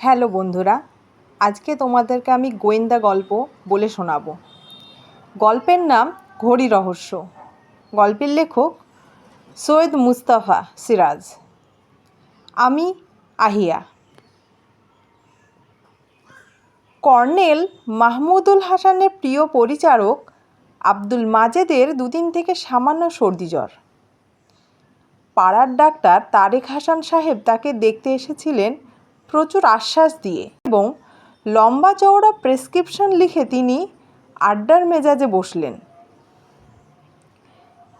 Hello বন্ধুরা, আজকে তোমাদেরকে আমি গোয়েন্দা গল্প বলে শোনাবো। গল্পের নাম ঘড়ি রহস্য। গল্পের লেখক সৈয়দ মুস্তাফা সিরাজ। আমি আহিয়া। কর্নেল মাহমুদুল হাসানের প্রিয় পরিচারক আব্দুল মাজেদের দুদিন থেকে সামান্য সর্দি জ্বর। পাড়ার ডাক্তার তারেক হাসান সাহেব তাকে দেখতে এসেছিলেন প্রচুর আশ্বাস দিয়ে এবং লম্বা চওড়া প্রেসক্রিপশন লিখে তিনি আড্ডার মেজাজে বসলেন।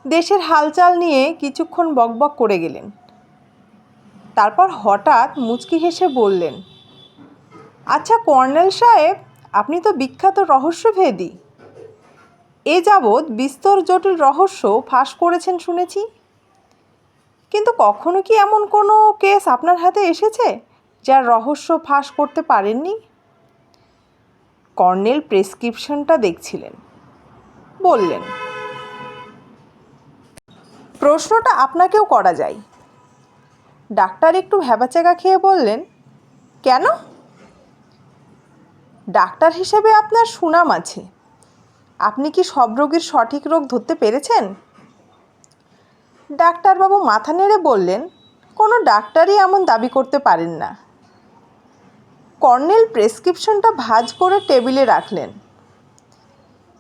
দেশের হালচাল নিয়ে কিছুক্ষণ বকবক করে গেলেন। তারপর হঠাৎ মুচকি হেসে বললেন আচ্ছা কর্নেল সাহেব, আপনি তো বিখ্যাত রহস্যভেদী। এ যাবৎ বিস্তর জটিল রহস্য ফাঁস করেছেন শুনেছি। কিন্তু কখনো কি এমন কোনো কেস আপনার হাতে এসেছে? যার রহস্য ফাঁস করতে পারেননি? কর্নেল প্রেসক্রিপশনটা দেখছিলেন। বললেন, প্রশ্নটা আপনাকেও করা যায়। ডাক্তার একটু ভ্যাবাচাকা খেয়ে বললেন, কেন? ডাক্তার হিসেবে আপনার সুনাম আছে। আপনি কি সব রোগীর সঠিক রোগ ধরতে পেরেছেন? ডাক্তারবাবু মাথা নেড়ে বললেন, কোনো ডাক্তারই এমন দাবি করতে পারেন না। কর্নেল প্রেসক্রিপশনটা ভাজ করে টেবিলে রাখলেন।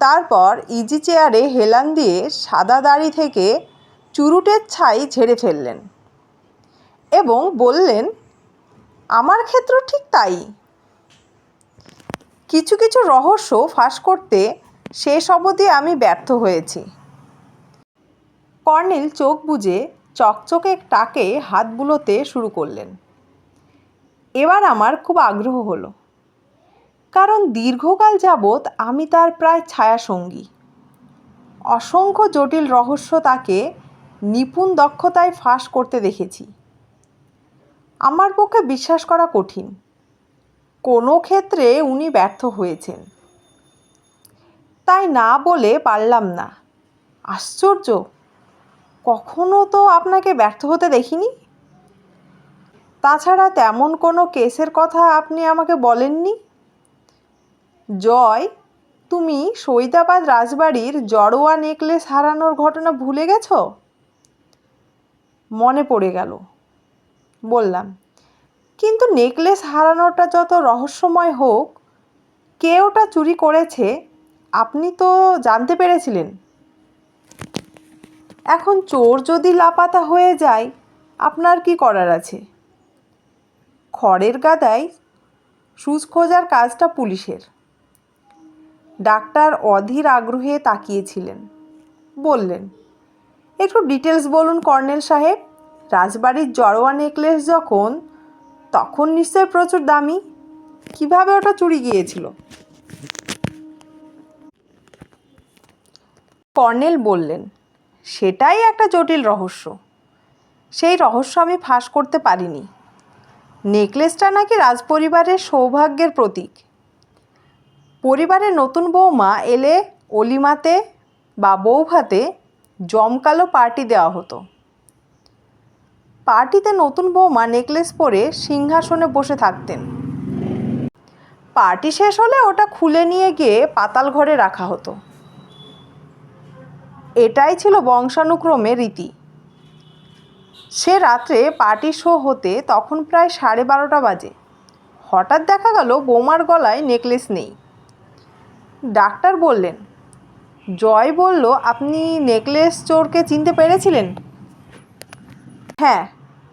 তারপর ইজি চেয়ারে হেলান দিয়ে সাদা দাড়ি থেকে চুরুটের ছাই ঝেড়ে ফেললেন এবং বললেন, আমার ক্ষেত্র ঠিক তাই। কিছু কিছু রহস্য ফাঁস করতে শেষ অবধি আমি ব্যর্থ হয়েছি। কর্নেল চোখ বুজে চকচকে টাকে হাত বুলোতে শুরু করলেন। এবার আমার খুব আগ্রহ হলো। কারণ দীর্ঘকাল যাবৎ আমি তার প্রায় ছায়াসঙ্গী। অসংখ্য জটিল রহস্য তাকে নিপুণ দক্ষতায় ফাঁস করতে দেখেছি। আমার পক্ষে বিশ্বাস করা কঠিন। কোনো ক্ষেত্রে উনি ব্যর্থ হয়েছেন। তাই না বলে পারলাম না। আশ্চর্য! কখনো তো আপনাকে ব্যর্থ হতে দেখিনি? তাছাড়া তেমন কোনো কেসের কথা আপনি আমাকে বলেননি? জয়, তুমি সৈদাবাদ রাজবাড়ির জড়োয়া নেকলেস হারানোর ঘটনা ভুলে গেছ? মনে পড়ে গেল। বললাম, কিন্তু নেকলেস হারানোটা যত রহস্যময় হোক, কে ওটা চুরি করেছে, আপনি তো জানতে পেরেছিলেন। এখন চোর যদি লাপাতা হয়ে যায়, আপনার কি করার আছে? খড়ের গাদায় সুচ খোঁজার কাজটা পুলিশের। ডাক্তার অধীর আগ্রহে তাকিয়েছিলেন। বললেন, একটু ডিটেলস বলুন কর্নেল সাহেব, রাজবাড়ির জড়োয়া নেকলেস যখন, তখন নিশ্চয় প্রচুর দামি। কীভাবে ওটা চুরি গিয়েছিল? কর্নেল বললেন, সেটাই একটা জটিল রহস্য। সেই রহস্য আমি ফাঁস করতে পারিনি। নেকলেসটা নাকি রাজপরিবারের সৌভাগ্যের প্রতীক। পরিবারের নতুন বৌমা এলে অলিমাতে বা বৌভাতে জমকালো পার্টি দেওয়া হতো। পার্টিতে নতুন বৌমা নেকলেস পরে সিংহাসনে বসে থাকতেন। পার্টি শেষ হলে ওটা খুলে নিয়ে গিয়ে পাতাল ঘরে রাখা হতো। এটাই ছিল বংশানুক্রমে রীতি। সে রাত্রে পার্টি শো হতে তখন প্রায় সাড়ে বারোটা বাজে। হঠাৎ দেখা গেল বৌমার গলায় নেকলেস নেই। ডাক্তার বললেন, জয় বলল, আপনি নেকলেস চোরকে চিনতে পেরেছিলেন? হ্যাঁ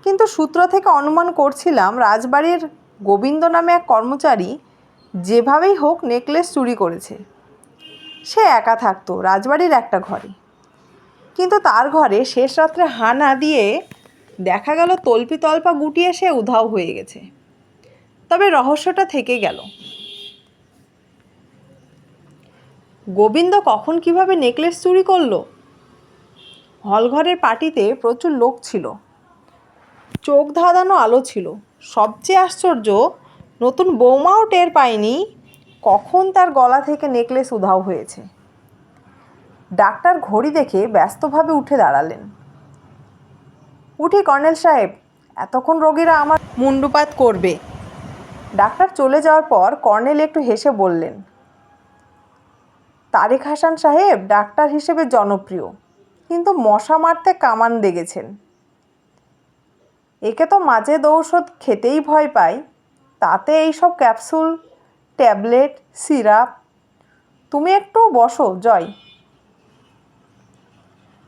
কিন্তু সূত্র থেকে অনুমান করছিলাম রাজবাড়ির গোবিন্দ নামে এক কর্মচারী যেভাবেই হোক নেকলেস চুরি করেছে। সে একা থাকতো, রাজবাড়ির একটা ঘরে। কিন্তু তার ঘরে শেষ রাত্রে হানা দিয়ে দেখা গেল তল্পি তল্পা গুটিয়ে সে উধাও হয়ে গেছে। তবে রহস্যটা থেকে গেল। গোবিন্দ কখন কীভাবে নেকলেস চুরি করল? হলঘরের পার্টিতে প্রচুর লোক ছিল। চোখ ধাঁধানো আলো ছিল। সবচেয়ে আশ্চর্য, নতুন বৌমাও টের পায়নি কখন তার গলা থেকে নেকলেস উধাও হয়েছে। ডাক্তার ঘড়ি দেখে ব্যস্তভাবে উঠে দাঁড়ালেন। উঠি কর্নেল সাহেব এতক্ষণ রোগীরা আমার মুন্ডুপাত করবে। ডাক্তার চলে যাওয়ার পর কর্নেল একটু হেসে বললেন তারেক হাসান সাহেব ডাক্তার হিসেবে জনপ্রিয় কিন্তু মশা মারতে কামান দেখেছেন একে তো মাঝে ঔষধ খেতেই ভয় পায় তাতে এইসব ক্যাপসুল ট্যাবলেট সিরাপ তুমি একটু বসো জয়।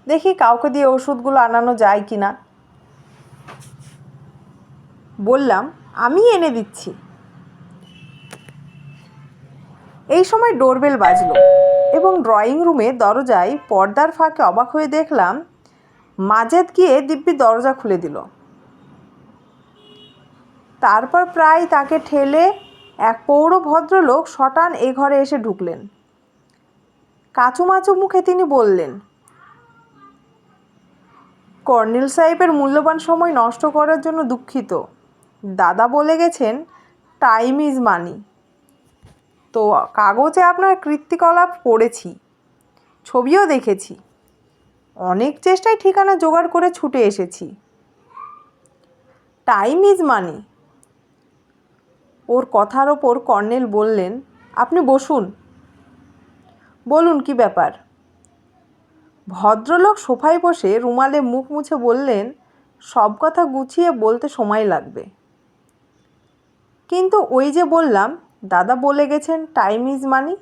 দেখি কাউকে দিয়ে ওষুধগুলো আনানো যায় কি না বললাম, আমি এনে দিচ্ছি। এই সময় ডোরবেল বাজলো এবং ড্রয়িং রুমে দরজায় পর্দার ফাঁকে অবাক হয়ে দেখলাম মাজেদ গিয়ে দিব্যি দরজা খুলে দিল। তারপর প্রায় তাকে ঠেলে এক পৌর ভদ্রলোক শটান এ ঘরে এসে ঢুকলেন। কাচুমাচু মুখে তিনি বললেন, কর্নেল সাহেবের মূল্যবান সময় নষ্ট করার জন্য দুঃখিত। দাদা বলে গেছেন টাইম ইজ মানি তো কাগজে আপনার কৃত্তিকলাপ পড়েছি, ছবিও দেখেছি, অনেক চেষ্টায় ঠিকানা জোগাড় করে ছুটে এসেছি। টাইম ইজ মানি ওর কথার ওপর কর্নেল বললেন, আপনি বসুন। বলুন কি ব্যাপার? ভদ্রলোক সোফায় বসে রুমালে মুখ মুছে বললেন, সব কথা গুছিয়ে বলতে সময় লাগবে। কিন্তু ওই যে বললাম, দাদা বলে গেছেন টাইম ইজ মানি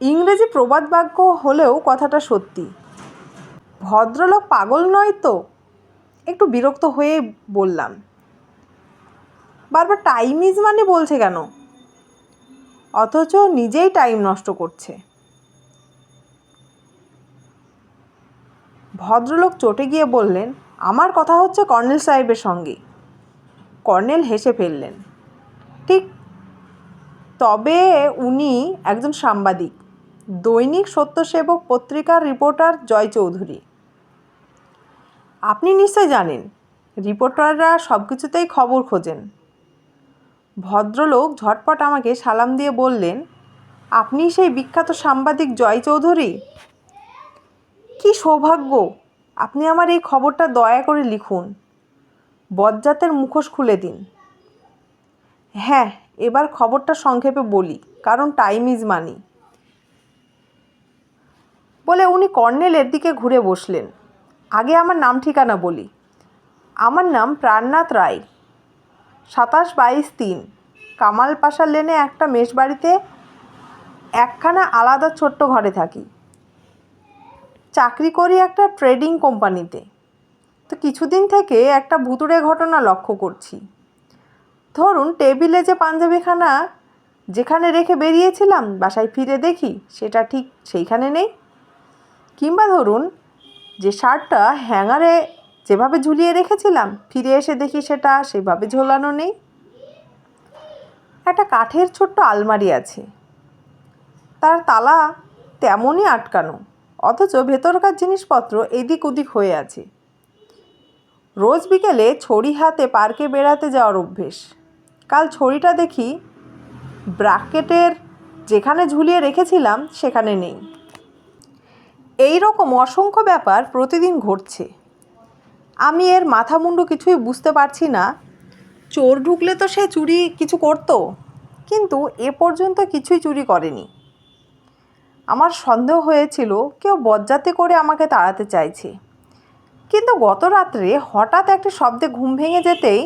ইংরেজি প্রবাদ বাক্য হলেও কথাটা সত্যি। ভদ্রলোক পাগল নয় তো? একটু বিরক্ত হয়ে বললাম। বারবার টাইম ইজ মানি বলছে কেন? অথচ নিজেই টাইম নষ্ট করছে। ভদ্রলোক চটে গিয়ে বললেন, আমার কথা হচ্ছে কর্নেল সাহেবের সঙ্গে। কর্নেল হেসে ফেললেন। ঠিক তবে উনি একজন সাংবাদিক, দৈনিক সত্যসেবক পত্রিকার রিপোর্টার জয় চৌধুরী। আপনি নিশ্চয় জানেন, রিপোর্টাররা সব কিছুতেই খবর খোঁজেন। ভদ্রলোক ঝটপট আমাকে সালাম দিয়ে বললেন, আপনি সেই বিখ্যাত সাংবাদিক জয় চৌধুরী? কি সৌভাগ্য, আপনি আমার এই খবরটা দয়া করে লিখুন। বজ্জাতের মুখোশ খুলে দিন। হ্যাঁ এবার খবরটা সংক্ষেপে বলি, কারণ টাইম ইজ মানি বলে উনি কর্নেলের দিকে ঘুরে বসলেন। আগে আমার নাম ঠিকানা বলি। আমার নাম প্রাণনাথ রায়। সাতাশ বাইশ তিন কামাল পাশা লেনে একটা মেষবাড়িতে একখানা আলাদা ছোট্ট ঘরে থাকি। চাকরি করি একটা ট্রেডিং কোম্পানিতে তো কিছুদিন থেকে একটা ভুতুড়ে ঘটনা লক্ষ্য করছি। ধরুন টেবিলে যে পাঞ্জাবিখানা যেখানে রেখে বেরিয়েছিলাম, বাসায় ফিরে দেখি সেটা ঠিক সেইখানে নেই। কিংবা ধরুন যে শার্টটা হ্যাঙ্গারে যেভাবে ঝুলিয়ে রেখেছিলাম, ফিরে এসে দেখি সেটা সেভাবে ঝোলানো নেই। একটা কাঠের ছোট্ট আলমারি আছে। তার তালা তেমনই আটকানো, অথচ ভেতরকার জিনিসপত্র এদিক ওদিক হয়ে আছে। রোজ বিকেলে ছড়ি হাতে পার্কে বেড়াতে যাওয়ার অভ্যেস। কাল ছড়িটা দেখি ব্রাকেটের যেখানে ঝুলিয়ে রেখেছিলাম, সেখানে নেই। এই রকম অসংখ্য ব্যাপার প্রতিদিন ঘটছে। আমি এর মাথা মুন্ডু কিছুই বুঝতে পারছি না। চোর ঢুকলে তো সে চুরি কিছু করতো, কিন্তু এ পর্যন্ত কিছুই চুরি করেনি। আমার সন্দেহ হয়েছিল, কেউ বজ্জাতে করে আমাকে তাড়াতে চাইছে। কিন্তু গত রাত্রে হঠাৎ একটি শব্দে ঘুম ভেঙে যেতেই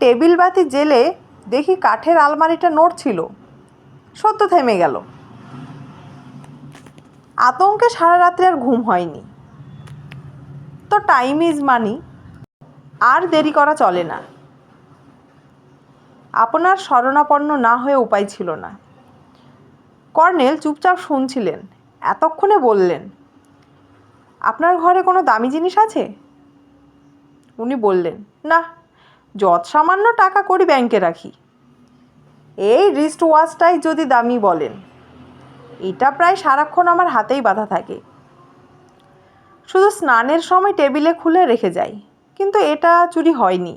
টেবিল বাতি জেলে দেখি কাঠের আলমারিটা নড়ছিল। সত্য থেমে গেল। আতঙ্কে সারা রাত্রে আর ঘুম হয়নি। তো টাইম ইজ মানি আর দেরি করা চলে না। আপনার শরণাপন্ন না হয়ে উপায় ছিল না। কর্নেল চুপচাপ শুনছিলেন, এতক্ষণে বললেন আপনার ঘরে কোনো দামি জিনিস আছে? উনি বললেন, না যৎ সামান্য টাকা করি ব্যাংকে রাখি। এই রিস্ট ওয়াচটাই যদি দামি বলেন, এটা প্রায় সারাক্ষণ আমার হাতেই বাঁধা থাকে। শুধু স্নানের সময় টেবিলে খুলে রেখে যাই, কিন্তু এটা চুরি হয়নি।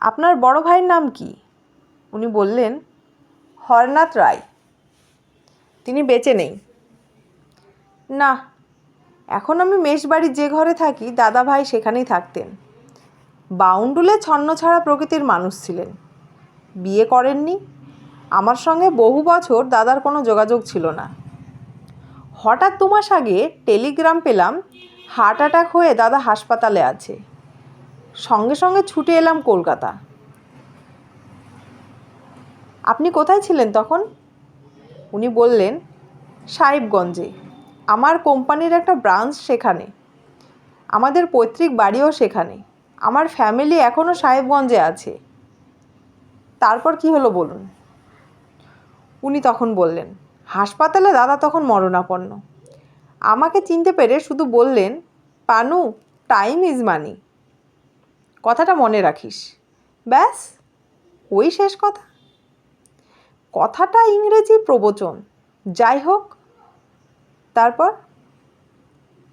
আপনার বড় ভাইয়ের নাম কি? উনি বললেন, হরনাথ রায়। তিনি বেঁচে নেই। না, এখন আমি মেষবাড়ির যে ঘরে থাকি দাদা ভাই সেখানেই থাকতেন। বাউন্ডুলে ছন্ন ছাড়া প্রকৃতির মানুষ ছিলেন। বিয়ে করেননি। আমার সঙ্গে বহু বছর দাদার কোনো যোগাযোগ ছিল না। হঠাৎ দু মাস আগে টেলিগ্রাম পেলাম, হার্ট অ্যাটাক হয়ে দাদা হাসপাতালে আছে। সঙ্গে সঙ্গে ছুটে এলাম কলকাতা। আপনি কোথায় ছিলেন তখন? উনি বললেন, সাহেবগঞ্জে। আমার কোম্পানির একটা ব্রাঞ্চ সেখানে। আমাদের পৈতৃক বাড়িও সেখানে। আমার ফ্যামিলি এখনও সাহেবগঞ্জে আছে। তারপর কি হলো বলুন? উনি তখন বললেন, হাসপাতালে দাদা তখন মরণাপন্ন। আমাকে চিনতে পেরে শুধু বললেন, পানু টাইম ইজ মানি কথাটা মনে রাখিস। ব্যাস, ওই শেষ কথা। কথাটা ইংরেজি প্রবচন। যাই হোক তারপর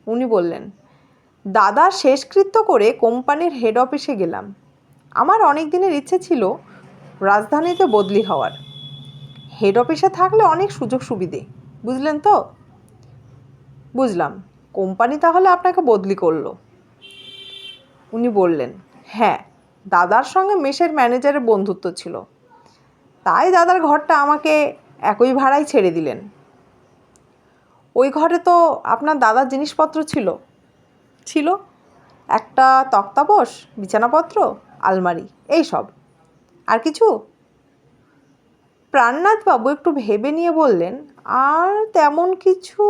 উনি বললেন, দাদা শেষকৃত্য করে কোম্পানির হেড অফিসে গেলাম। আমার অনেক দিনের ইচ্ছে ছিল রাজধানীতে বদলি হওয়ার। হেড অফিসে থাকলে অনেক সুযোগ সুবিধে, বুঝলেন তো? বুঝলাম। কোম্পানি তাহলে আপনাকে বদলি করল। উনি বললেন হ্যাঁ দাদার সঙ্গে মেসের ম্যানেজারের বন্ধুত্ব ছিল। তাই দাদার ঘরটা আমাকে একই ভাড়ায় ছেড়ে দিলেন। ওই ঘরে তো আপনার দাদার জিনিসপত্র ছিল। ছিল একটা তক্তাপোষ, বিছানাপত্র, আলমারি, এই সব। আর কিছু? প্রাণনাথবাবু একটু ভেবে নিয়ে বললেন, আর তেমন কিছু?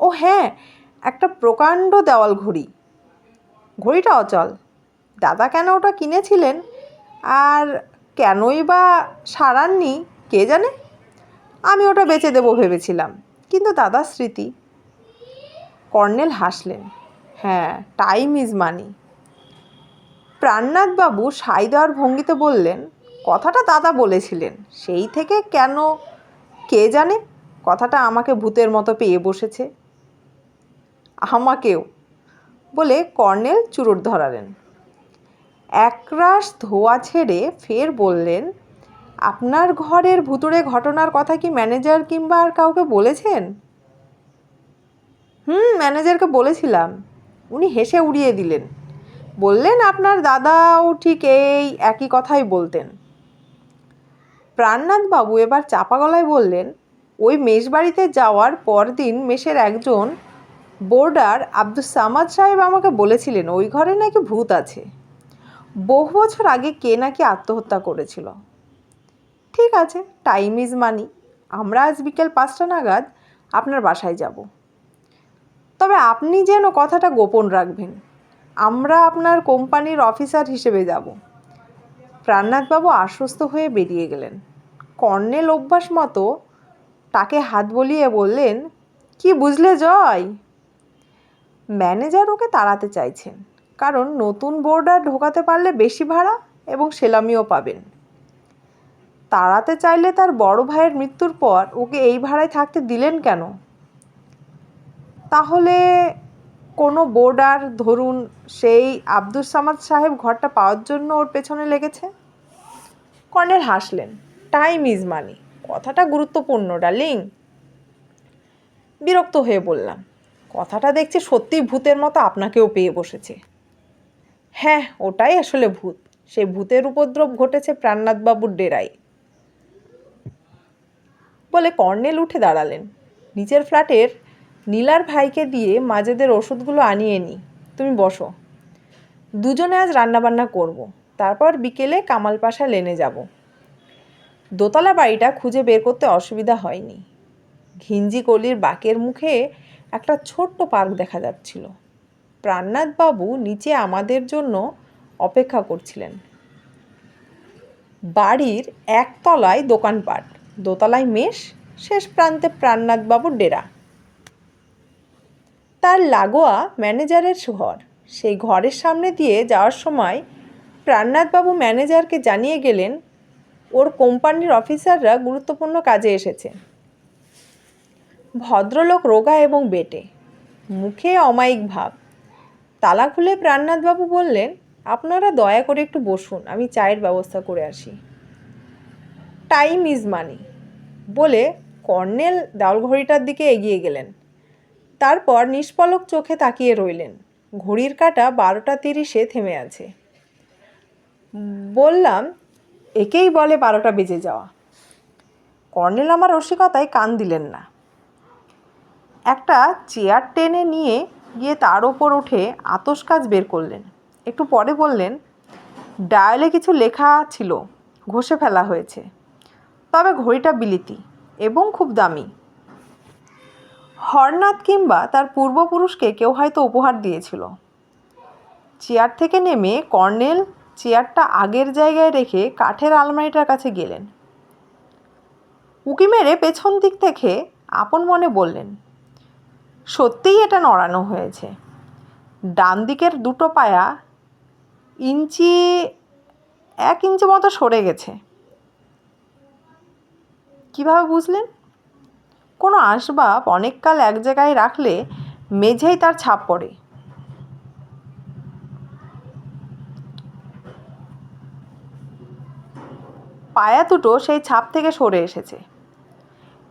ও হ্যাঁ একটা প্রকাণ্ড দেওয়াল ঘড়ি। ঘড়িটা অচল। দাদা কেন ওটা কিনেছিলেন? আর কেনই বা সারাননি, কে জানে? আমি ওটা বেচে দেবো ভেবেছিলাম। কিন্তু দাদার স্মৃতি। কর্নেল হাসলেন হ্যাঁ টাইম ইজ মানি প্রাণনাথবাবু সাই দেওয়ার ভঙ্গিতে বললেন, কথাটা দাদা বলেছিলেন, সেই থেকে কেন, কে জানে? কথাটা আমাকে ভূতের মতো পেয়ে বসেছে। আমাকেও? বলে কর্নেল চুরুট ধরালেন। একরাশ ধোয়া ছেড়ে ফের বললেন আপনার ঘরের ভুতুড়ে ঘটনার কথা কি ম্যানেজার কিংবা আর কাউকে বলেছেন? হুম, ম্যানেজারকে বলেছিলাম। উনি হেসে উড়িয়ে দিলেন। বললেন, আপনার দাদাও ঠিক এই একই কথাই বলতেন। প্রাণনাথবাবু এবার চাপা গলায় বললেন, ওই মেষবাড়িতে যাওয়ার পরদিন মেষের একজন বোর্ডার আব্দুল সামাদ সাহেব আমাকে বলেছিলেন, ওই ঘরে নাকি ভূত আছে। বহু বছর আগে কে নাকি আত্মহত্যা করেছিল। ঠিক আছে টাইম ইজ মানি আমরা আজ বিকেল পাঁচটা নাগাদ আপনার বাসায় যাব। তবে আপনি যেন কথাটা গোপন রাখবেন, আমরা আপনার কোম্পানির অফিসার হিসেবে যাব। প্রাণনাথবাবু আশ্বস্ত হয়ে বেরিয়ে গেলেন। কর্নেল অভ্যাস মতো তাকে হাত বলিয়ে বললেন, কি বুঝলে জয়? ম্যানেজার ওকে তাড়াতে চাইছেন, কারণ নতুন বোর্ডার ঢোকাতে পারলে বেশি ভাড়া এবং সেলামিও পাবেন। তাড়াতে চাইলে তার বড় ভাইয়ের মৃত্যুর পর ওকে এই ভাড়ায় থাকতে দিলেন কেন? তাহলে কোনো বোর্ডার ধরুন সেই আব্দুল সামাদ সাহেব ঘরটা পাওয়ার জন্য ওর পেছনে লেগেছে? কর্নেল হাসলেন টাইম ইজ মানি কথাটা গুরুত্বপূর্ণ, ডার্লিং। বিরক্ত হয়ে বললাম, কথাটা দেখছি সত্যিই ভূতের মতো আপনাকেও পেয়ে বসেছে। হ্যাঁ ওটাই আসলে ভূত। সেই ভূতের উপদ্রব ঘটেছে প্রাণনাথবাবুর ডেরায়। বলে কর্নেল উঠে দাঁড়ালেন। নিচের ফ্ল্যাটের নীলার ভাইকে দিয়ে মাজেদের ওষুধগুলো আনিয়ে নি। তুমি বসো। দুজনে আজ রান্নাবান্না করব। তারপর বিকেলে কামাল পাশা লেনে যাব। দোতলা বাড়িটা খুঁজে বের করতে অসুবিধা হয়নি। ঘিঞ্জি কলির বাকের মুখে একটা ছোট্ট পার্ক দেখা যাচ্ছিল। প্রাণনাথবাবু নিচে আমাদের জন্য অপেক্ষা করছিলেন। বাড়ির একতলায় দোকানপাট। দোতলায় মেষ, শেষ প্রান্তে প্রাণনাথবাবুর ডেরা। তার লাগোয়া ম্যানেজারের ঘর সেই ঘরের সামনে দিয়ে যাওয়ার সময় প্রাণনাথবাবু ম্যানেজারকে জানিয়ে গেলেন, ওর কোম্পানির অফিসাররা গুরুত্বপূর্ণ কাজে এসেছে। ভদ্রলোক রোগা এবং বেটে, মুখে অমায়িক ভাব। তালা খুলে প্রাণনাথবাবু বললেন, আপনারা দয়া করে একটু বসুন, আমি চায়ের ব্যবস্থা করে আসি। টাইম ইজ মানি বলে কর্নেল দেওয়াল ঘড়িটার দিকে এগিয়ে গেলেন। তারপর নিষ্পলক চোখে তাকিয়ে রইলেন। ঘড়ির কাঁটা বারোটা তিরিশে থেমে আছে। বললাম, একেই বলে বারোটা বেজে যাওয়া। কর্নেল আমার রসিকতায় কান দিলেন না। একটা চেয়ার টেনে নিয়ে গিয়ে তার ওপর উঠে আতস কাজ বের করলেন। একটু পরে বললেন, ডায়ালে কিছু লেখা ছিল, ঘষে ফেলা হয়েছে। তবে ঘড়িটা বিলিতি এবং খুব দামি। হরনাথ কিংবা তার পূর্বপুরুষকে কেউ হয়তো উপহার দিয়েছিল। চেয়ার থেকে নেমে কর্নেল চেয়ারটা আগের জায়গায় রেখে কাঠের আলমারিটার কাছে গেলেন। উকি মেরে পেছন দিক থেকে আপন মনে বললেন, সত্যিই এটা নড়ানো হয়েছে। ডান দিকের দুটো পায়া ইঞ্চি, এক ইঞ্চি মতো সরে গেছে। কীভাবে বুঝলেন? কোনো আসবাব অনেককাল এক জায়গায় রাখলে মেঝেই তার ছাপ পড়ে। পায়া দুটো সেই ছাপ থেকে সরে এসেছে।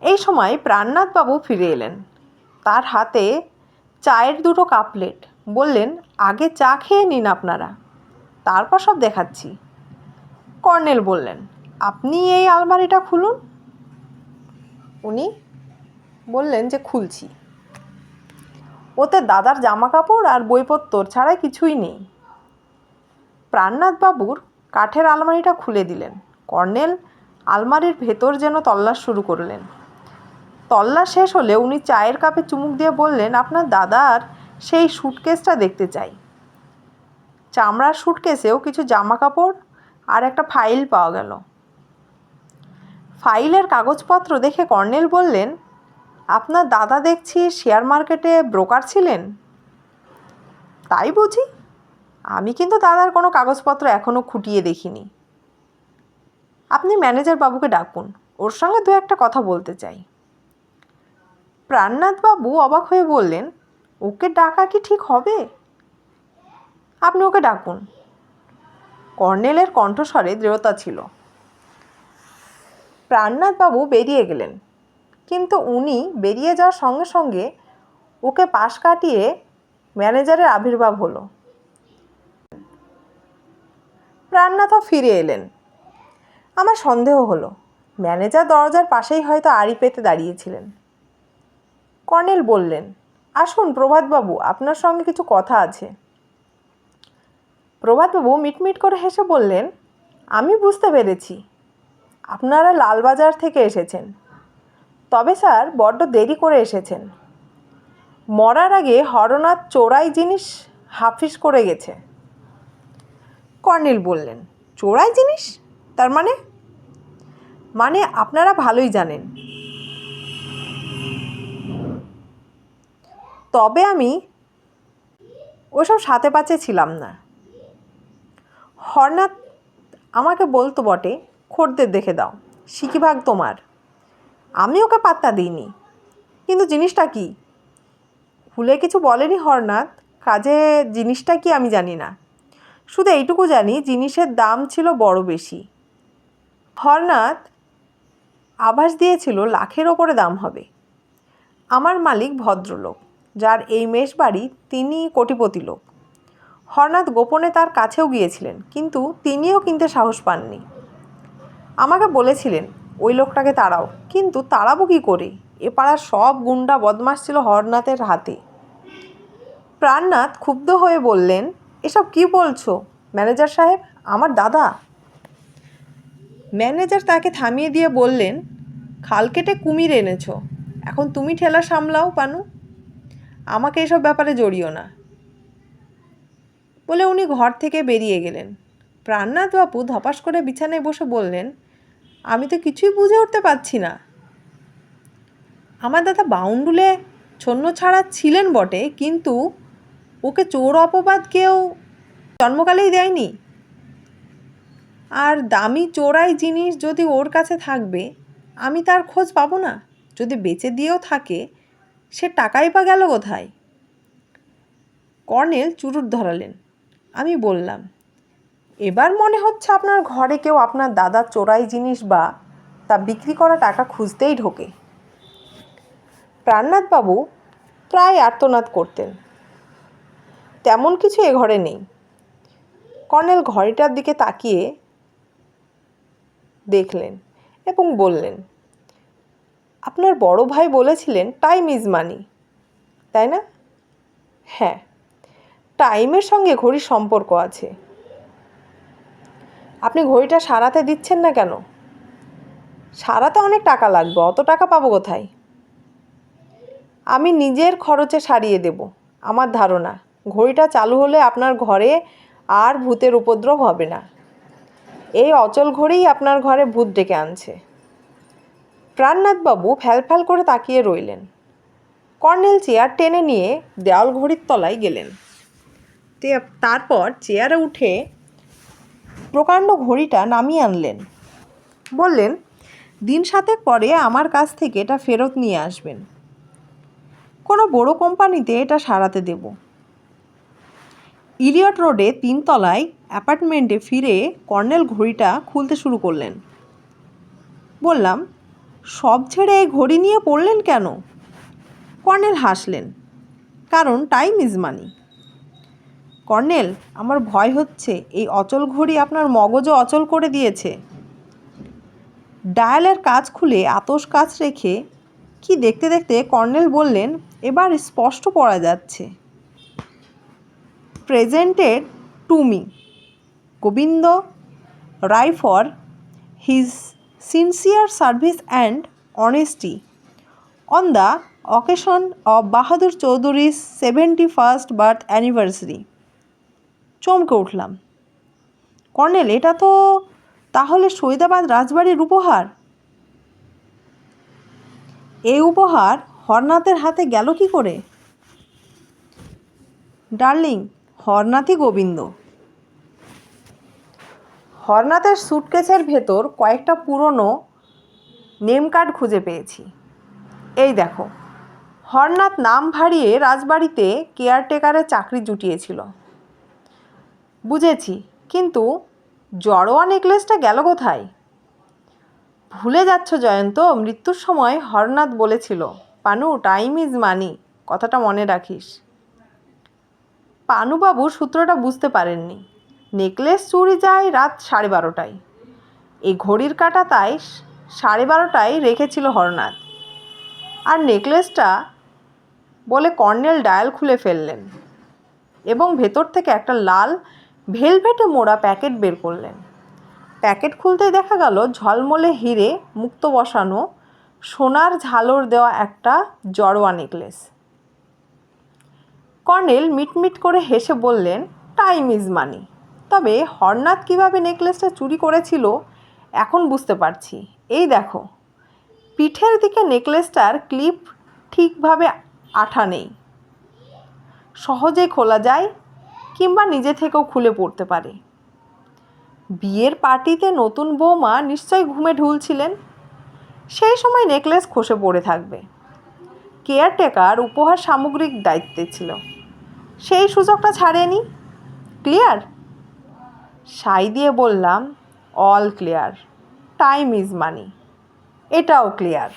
এই সময় প্রাণনাথবাবু ফিরে এলেন। তার হাতে চায়ের দুটো কাপ কাপলেট বললেন, আগে চা খেয়ে নিন আপনারা। তারপর সব দেখাচ্ছি। কর্নেল বললেন, আপনি এই আলমারিটা খুলুন। উনি বললেন যে খুলছি। ওতে দাদার জামা কাপড় আর বইপত্তর ছাড়া কিছুই নেই। প্রাণনাথবাবুর কাঠের আলমারিটা খুলে দিলেন। কর্নেল, আলমারির ভেতর যেন তল্লাশ শুরু করলেন। তল্লাশ শেষ হলে উনি চায়ের কাপে চুমুক দিয়ে বললেন, আপনার দাদার সেই সুটকেসটা দেখতে চাই। চামড়ার সুটকেসেও কিছু জামা কাপড় আর একটা ফাইল পাওয়া গেল। ফাইলের কাগজপত্র দেখে কর্নেল বললেন, আপনার দাদা দেখছি শেয়ার মার্কেটে ব্রোকার ছিলেন। তাই বুঝি? আমি কিন্তু দাদার কোনো কাগজপত্র এখনও খুঁটিয়ে দেখিনি। আপনি ম্যানেজার বাবুকে ডাকুন, ওর সঙ্গে দু একটা কথা বলতে চাই। প্রাণনাথবাবু অবাক হয়ে বললেন, ওকে ডাকা কি ঠিক হবে? আপনি ওকে ডাকুন। কর্নেলের কণ্ঠস্বরে দৃঢ়তা ছিল। প্রাণনাথবাবু বেরিয়ে গেলেন। কিন্তু উনি বেরিয়ে যাওয়ার সঙ্গে সঙ্গে ওকে পাশ কাটিয়ে ম্যানেজারের আবির্ভাব হলো। প্রাণনাথও ফিরে এলেন। আমার সন্দেহ হলো, ম্যানেজার দরজার পাশেই হয়তো আড়ি পেতে দাঁড়িয়েছিলেন। কর্নেল বললেন, আসুন প্রভাতবাবু, আপনার সঙ্গে কিছু কথা আছে। প্রভাতবাবু মিটমিট করে হেসে বললেন, আমি বুঝতে পেরেছি। আপনারা লালবাজার থেকে এসেছেন। তবে স্যার, বড্ড দেরি করে এসেছেন। মরার আগে হরনাথ চোরাই জিনিস হাফিস করে গেছে। কর্নেল বললেন, চোরাই জিনিস? তার মানে? মানে আপনারা ভালোই জানেন। তবে আমি ওসব সাথে পাচে ছিলাম না। হরনাথ আমাকে বলতো বটে খদ্দের দেখে দাও সিকিভাগ তোমার? আমি ওকে পাত্তা দিইনি। কিন্তু জিনিসটা কি? খুলে কিছু বলেনি হরনাথ? কাজে জিনিসটা কি আমি জানি না। শুধু এইটুকু জানি, জিনিসের দাম ছিল বড় বেশি। হরনাথ আভাস দিয়েছিল, লাখের ওপরে দাম হবে। আমার মালিক ভদ্রলোক, যার এই মেষ বাড়ি তিনি কোটিপতি লোক। হরনাথ গোপনে তার কাছেও গিয়েছিলেন, কিন্তু তিনিও কিনতে সাহস পাননি। আমাকে বলেছিলেন, ওই লোকটাকে তাড়াও। কিন্তু তাড়াবো কী করে? এ পাড়ার সব গুন্ডা বদমাস ছিল হরনাথের হাতে। প্রাণনাথ ক্ষুব্ধ হয়ে বললেন, এসব কি বলছো? ম্যানেজার সাহেব, আমার দাদা? ম্যানেজার তাকে থামিয়ে দিয়ে বললেন, খাল কেটে কুমির এনেছো। এখন তুমি ঠেলা সামলাও পানু। আমাকে এসব ব্যাপারে জড়িও না। বলে উনি ঘর থেকে বেরিয়ে গেলেন। প্রাণনাথ বাবু ধপাস করে বিছানায় বসে বললেন আমি তো কিছুই বুঝে উঠতে পারছি না। আমার দাদা বাউন্ডুলে ছন্ন ছাড়া ছিলেন বটে, কিন্তু ওকে চোর অপবাদ কেউ জন্মকালেই দেয়নি। আর দামি চোরাই জিনিস যদি ওর কাছে থাকবে, আমি তার খোঁজ পাবো না। যদি বেঁচে দিয়েও থাকে, সে টাকাই বা গেল কোথায়? কর্নেল চুরুট ধরালেন। আমি বললাম এবার মনে হচ্ছে আপনার ঘরে কেউ আপনার দাদা চোরাই জিনিস বা তা বিক্রি করা টাকা খুঁজতেই ঢোকে। প্রাণনাথবাবু প্রায় আর্তনাদ করতেন। তেমন কিছু এ ঘরে নেই। কর্নেল ঘড়িটার দিকে তাকিয়ে দেখলেন এবং বললেন, আপনার বড় ভাই বলেছিলেন টাইম ইজ মানি তাই না? হ্যাঁ টাইমের সঙ্গে ঘড়ির সম্পর্ক আছে। আপনি ঘড়িটা সারাতে দিচ্ছেন না কেন? সারাতে অনেক টাকা লাগবে, অত টাকা পাবো কোথায়? আমি নিজের খরচে সারিয়ে দেব, আমার ধারণা। ঘড়িটা চালু হলে আপনার ঘরে আর ভূতের উপদ্রব হবে না। এই অচল ঘড়িই আপনার ঘরে ভূত ডেকে আনছে। প্রাণনাথবাবু ফ্যাল ফ্যাল করে তাকিয়ে রইলেন। কর্নেল চেয়ার টেনে নিয়ে দেওয়াল ঘড়ির তলায় গেলেন। তারপর চেয়ারে উঠে প্রকাণ্ড ঘড়িটা নামিয়ে আনলেন। বললেন, দিন সাতেক পরে আমার কাছ থেকে এটা ফেরত নিয়ে আসবেন। কোনো বড় কোম্পানিতে এটা সারাতে দেব। ইলিয়ট রোডে তিনতলায় অ্যাপার্টমেন্টে ফিরে কর্নেল ঘড়িটা খুলতে শুরু করলেন। বললাম, সব ছেড়ে এই ঘড়ি নিয়ে পড়লেন কেন? কর্নেল হাসলেন, কারণ টাইম ইজ মানি। কর্নেল, আমার ভয় হচ্ছে। এই অচল ঘড়ি আপনার মগজও অচল করে দিয়েছে। ডায়ালের কাজ খুলে আতস কাজ রেখে কি দেখতে দেখতে কর্নেল বললেন, এবার স্পষ্ট পড়া যাচ্ছে। Presented to me. Gobinda Roy for his sincere service and honesty on the occasion of Bahadur চৌধুরীর সেভেন্টি ফার্স্ট বার্থ অ্যানিভার্সারি। চমকে উঠলাম। কর্নেল, এটা তো তাহলে সৈদাবাদ রাজবাড়ির উপহার? এই উপহার হরনাথের হাতে গেল কি করে? ডার্লিং, হরনাথই গোবিন্দ। হরনাথের সুটকেসের ভেতর কয়েকটা পুরনো নেম কার্ড খুঁজে পেয়েছি। এই দেখো, হরনাথ নাম ভারিয়ে রাজবাড়িতে কেয়ারটেকারের চাকরি জুটিয়েছিল। বুঝেছি, কিন্তু জড়োয়া নেকলেসটা গেল কোথায়? ভুলে যাচ্ছ জয়ন্ত, মৃত্যুর সময় হরনাথ বলেছিল, পানু টাইম ইজ মানি কথাটা মনে রাখিস। পানুবাবু সূত্রটা বুঝতে পারেননি, নেকলেস চুরি যায় রাত সাড়ে বারোটায়। এই ঘড়ির কাটা তাই সাড়ে বারোটায় রেখেছিল হরনাথ। আর নেকলেসটা বলে কর্নেল ডায়াল খুলে ফেললেন এবং ভেতর থেকে একটা লাল ভেলভেটে মোড়া প্যাকেট বের করলেন। প্যাকেট খুলতে দেখা গেল ঝলমলে হিরে মুক্ত বসানো সোনার ঝালর দেওয়া একটা জড়োয়া নেকলেস। কর্নেল মিটমিট করে হেসে বললেন টাইম ইজ মানি তবে হরনাথ কীভাবে নেকলেসটা চুরি করেছিল এখন বুঝতে পারছি। এই দেখো, পিঠের দিকে নেকলেসটার ক্লিপ ঠিকভাবে আঠা নেই। সহজেই খোলা যায় কিংবা নিজে থেকেও খুলে পড়তে পারে। বিয়ের পার্টিতে নতুন বৌমা নিশ্চয়ই ঘুমে ঢুলছিলেন। সেই সময় নেকলেস খসে পড়ে থাকবে। কেয়ারটেকার উপহার সামগ্রিক দায়িত্বে ছিল। সেই সুযোগটা ছাড়েনি। ক্লিয়ার? সাই দিয়ে বললাম, all clear. Time is money. এটাও ক্লিয়ার।